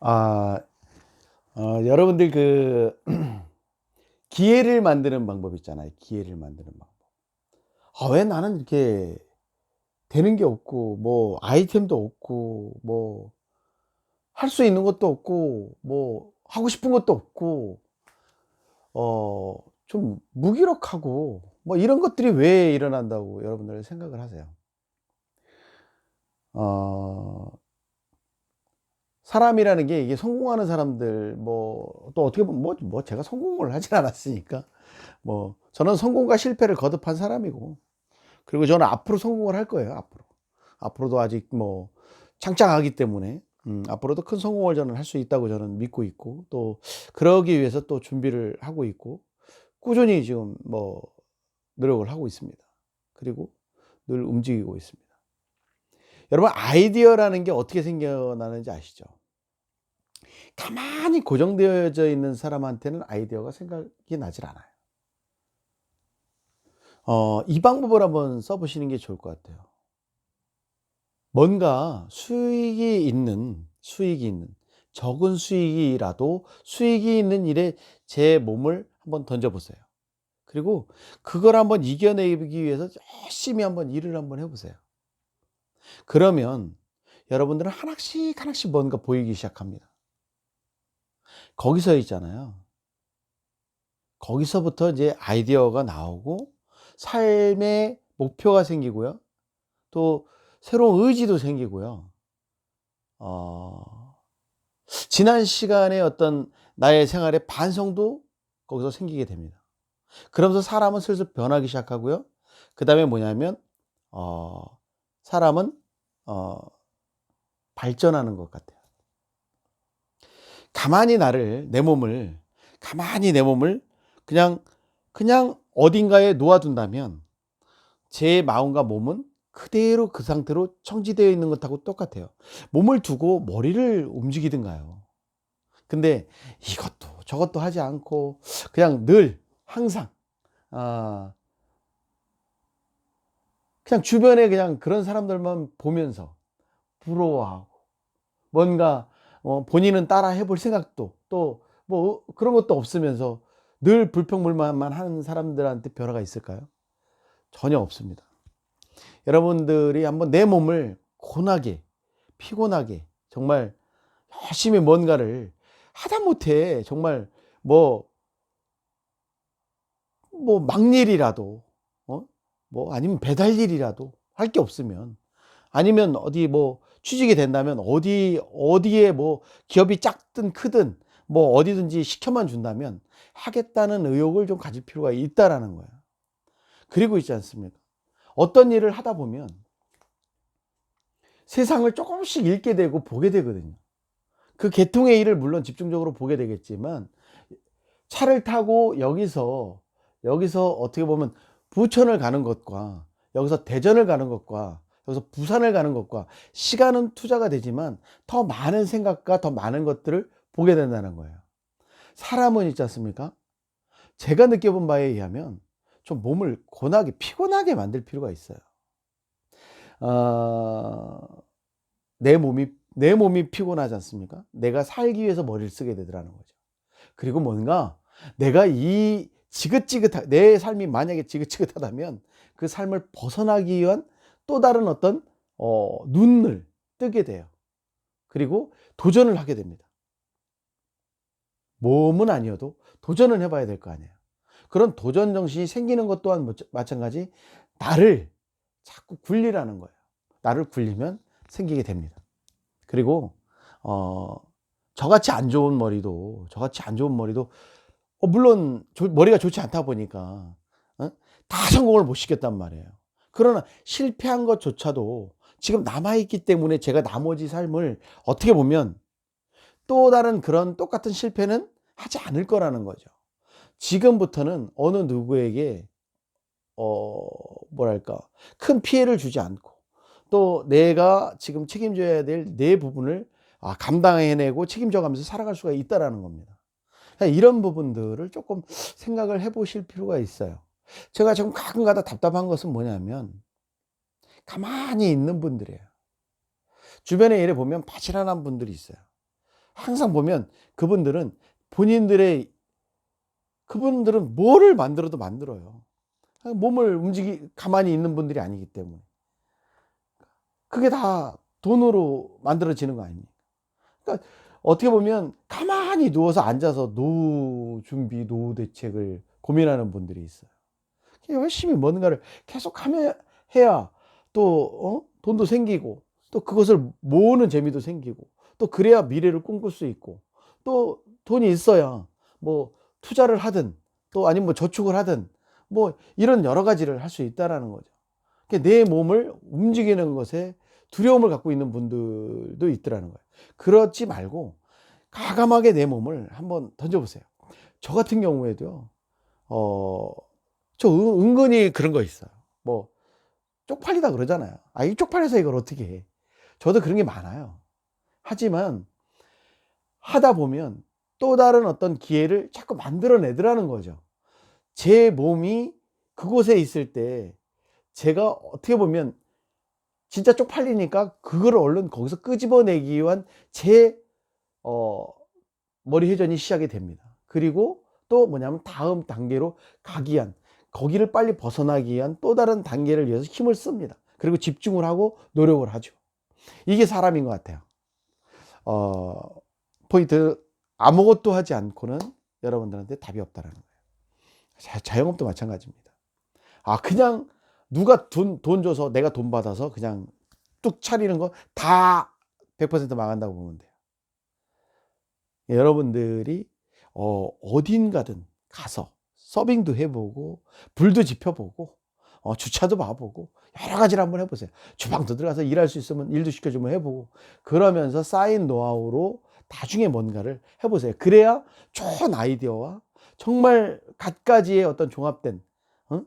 아, 어, 여러분들 그 기회를 만드는 방법 있잖아요. 기회를 만드는 방법. 아, 왜 나는 이렇게 되는 게 없고, 뭐, 아이템도 없고, 뭐, 할 수 있는 것도 없고, 뭐, 하고 싶은 것도 없고, 어, 좀 무기력하고, 뭐, 이런 것들이 왜 일어난다고 여러분들 생각을 하세요. 어, 사람이라는 게 이게 성공하는 사람들 뭐 또 어떻게 보면 뭐, 뭐 제가 성공을 하진 않았으니까. 뭐 저는 성공과 실패를 거듭한 사람이고. 그리고 저는 앞으로 성공을 할 거예요 앞으로. 앞으로도 아직 뭐 창창하기 때문에. 음, 앞으로도 큰 성공을 저는 할 수 있다고 저는 믿고 있고 또 그러기 위해서 또 준비를 하고 있고 꾸준히 지금 뭐 노력을 하고 있습니다. 그리고 늘 움직이고 있습니다. 여러분 아이디어라는 게 어떻게 생겨나는지 아시죠? 가만히 고정되어져 있는 사람한테는 아이디어가 생각이 나질 않아요. 어, 이 방법을 한번 써보시는 게 좋을 것 같아요. 뭔가 수익이 있는, 수익이 있는, 적은 수익이라도 수익이 있는 일에 제 몸을 한번 던져보세요. 그리고 그걸 한번 이겨내기 위해서 열심히 한번 일을 한번 해보세요. 그러면 여러분들은 하나씩 하나씩 뭔가 보이기 시작합니다. 거기서 있잖아요. 거기서부터 이제 아이디어가 나오고 삶의 목표가 생기고요. 또 새로운 의지도 생기고요. 어, 지난 시간의 어떤 나의 생활의 반성도 거기서 생기게 됩니다. 그러면서 사람은 슬슬 변하기 시작하고요. 그 다음에 뭐냐면, 어, 사람은, 어, 발전하는 것 같아요. 가만히 나를, 내 몸을, 가만히 내 몸을 그냥, 그냥 어딘가에 놓아둔다면 제 마음과 몸은 그대로 그 상태로 청지되어 있는 것하고 똑같아요. 몸을 두고 머리를 움직이든가요. 근데 이것도 저것도 하지 않고 그냥 늘 항상 아 그냥 주변에 그냥 그런 사람들만 보면서 부러워하고 뭔가 어, 본인은 따라 해볼 생각도 또 뭐 그런 것도 없으면서 늘 불평불만만 하는 사람들한테 변화가 있을까요? 전혀 없습니다. 여러분들이 한번 내 몸을 고나게, 피곤하게, 정말 열심히 뭔가를 하다 못해 정말 뭐, 뭐 막일이라도, 어? 뭐 아니면 배달일이라도 할 게 없으면 아니면 어디 뭐 취직이 된다면 어디, 어디에 뭐 기업이 작든 크든 뭐 어디든지 시켜만 준다면 하겠다는 의욕을 좀 가질 필요가 있다라는 거예요. 그리고 있지 않습니까? 어떤 일을 하다 보면 세상을 조금씩 읽게 되고 보게 되거든요. 그 계통의 일을 물론 집중적으로 보게 되겠지만 차를 타고 여기서 여기서 어떻게 보면 부천을 가는 것과 여기서 대전을 가는 것과 여기서 부산을 가는 것과 시간은 투자가 되지만 더 많은 생각과 더 많은 것들을 보게 된다는 거예요. 사람은 있지 않습니까? 제가 느껴본 바에 의하면 좀 몸을 고나게 피곤하게 만들 필요가 있어요. 어, 내 몸이 내 몸이 피곤하지 않습니까? 내가 살기 위해서 머리를 쓰게 되더라는 거죠. 그리고 뭔가 내가 이 지긋지긋한 내 삶이 만약에 지긋지긋하다면 그 삶을 벗어나기 위한 또 다른 어떤 어, 눈을 뜨게 돼요. 그리고 도전을 하게 됩니다. 몸은 아니어도 도전을 해봐야 될 거 아니에요. 그런 도전 정신이 생기는 것 또한 마찬가지 나를 자꾸 굴리라는 거예요. 나를 굴리면 생기게 됩니다. 그리고 어 저같이 안 좋은 머리도 저같이 안 좋은 머리도 어, 물론 조, 머리가 좋지 않다 보니까 어? 다 성공을 못 시켰단 말이에요. 그러나 실패한 것조차도 지금 남아있기 때문에 제가 나머지 삶을 어떻게 보면 또 다른 그런 똑같은 실패는 하지 않을 거라는 거죠. 지금부터는 어느 누구에게 어 뭐랄까 큰 피해를 주지 않고 또 내가 지금 책임져야 될 내 부분을 아, 감당해내고 책임져가면서 살아갈 수가 있다라는 겁니다. 이런 부분들을 조금 생각을 해보실 필요가 있어요. 제가 지금 가끔가다 답답한 것은 뭐냐면 가만히 있는 분들이에요. 주변에 예를 보면 바지런한 분들이 있어요. 항상 보면 그분들은 본인들의 그분들은 뭐를 만들어도 만들어요. 몸을 움직이 가만히 있는 분들이 아니기 때문에 그게 다 돈으로 만들어지는 거 아닙니까? 그러니까 어떻게 보면 가만히 누워서 앉아서 노후 준비, 노후 대책을 고민하는 분들이 있어요. 열심히 뭔가를 계속 하면 해야 또 어? 돈도 생기고 또 그것을 모으는 재미도 생기고 또 그래야 미래를 꿈꿀 수 있고 또 돈이 있어야 뭐 투자를 하든 또 아니면 뭐 저축을 하든 뭐 이런 여러 가지를 할 수 있다라는 거죠. 그러니까 내 몸을 움직이는 것에 두려움을 갖고 있는 분들도 있더라는 거예요. 그렇지 말고 가감하게 내 몸을 한번 던져보세요. 저 같은 경우에도 어, 저 은- 은근히 그런 거 있어요. 뭐 쪽팔리다 그러잖아요. 아, 이 쪽팔려서 이걸 어떻게 해? 저도 그런 게 많아요. 하지만 하다 보면 또 다른 어떤 기회를 자꾸 만들어내더라는 거죠. 제 몸이 그곳에 있을 때 제가 어떻게 보면 진짜 쪽팔리니까 그거를 얼른 거기서 끄집어내기 위한 제 어, 머리 회전이 시작이 됩니다. 그리고 또 뭐냐면 다음 단계로 가기 위한 거기를 빨리 벗어나기 위한 또 다른 단계를 위해서 힘을 씁니다. 그리고 집중을 하고 노력을 하죠. 이게 사람인 것 같아요. 어, 포인트 아무것도 하지 않고는 여러분들한테 답이 없다라는 거예요. 자, 자영업도 마찬가지입니다. 아 그냥 누가 돈, 돈 줘서 내가 돈 받아서 그냥 뚝 차리는 거 다 100% 망한다고 보면 돼요. 여러분들이 어, 어딘가든 가서 서빙도 해보고 불도 지펴보고 어, 주차도 봐보고 여러 가지를 한번 해보세요. 주방도 들어가서 일할 수 있으면 일도 시켜주면 해보고 그러면서 쌓인 노하우로 나중에 뭔가를 해보세요. 그래야 좋은 아이디어와 정말 갖가지의 어떤 종합된 어?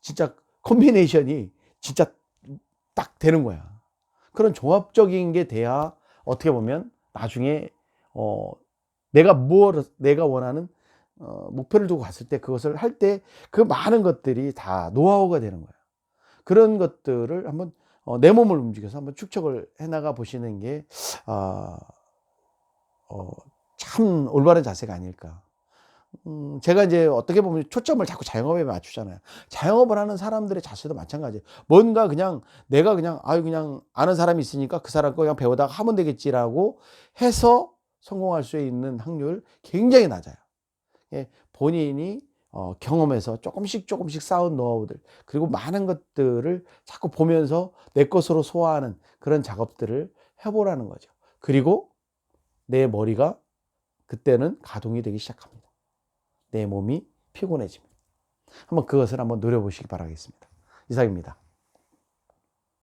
진짜 콤비네이션이 진짜 딱 되는 거야. 그런 종합적인 게 돼야 어떻게 보면 나중에 어 내가 뭘 내가 원하는 어, 목표를 두고 갔을 때 그것을 할 때 그 많은 것들이 다 노하우가 되는 거야. 그런 것들을 한번 어, 내 몸을 움직여서 한번 축적을 해나가 보시는 게 아, 어, 참 올바른 자세가 아닐까. 음, 제가 이제 어떻게 보면 초점을 자꾸 자영업에 맞추잖아요. 자영업을 하는 사람들의 자세도 마찬가지예요. 뭔가 그냥 내가 그냥 아유 그냥 아는 사람이 있으니까 그 사람 거 그냥 배우다가 하면 되겠지라고 해서 성공할 수 있는 확률 굉장히 낮아요. 예, 본인이 어, 경험에서 조금씩 조금씩 쌓은 노하우들 그리고 많은 것들을 자꾸 보면서 내 것으로 소화하는 그런 작업들을 해보라는 거죠. 그리고 내 머리가 그때는 가동이 되기 시작합니다. 내 몸이 피곤해집니다. 한번 그것을 한번 노려보시기 바라겠습니다. 이상입니다.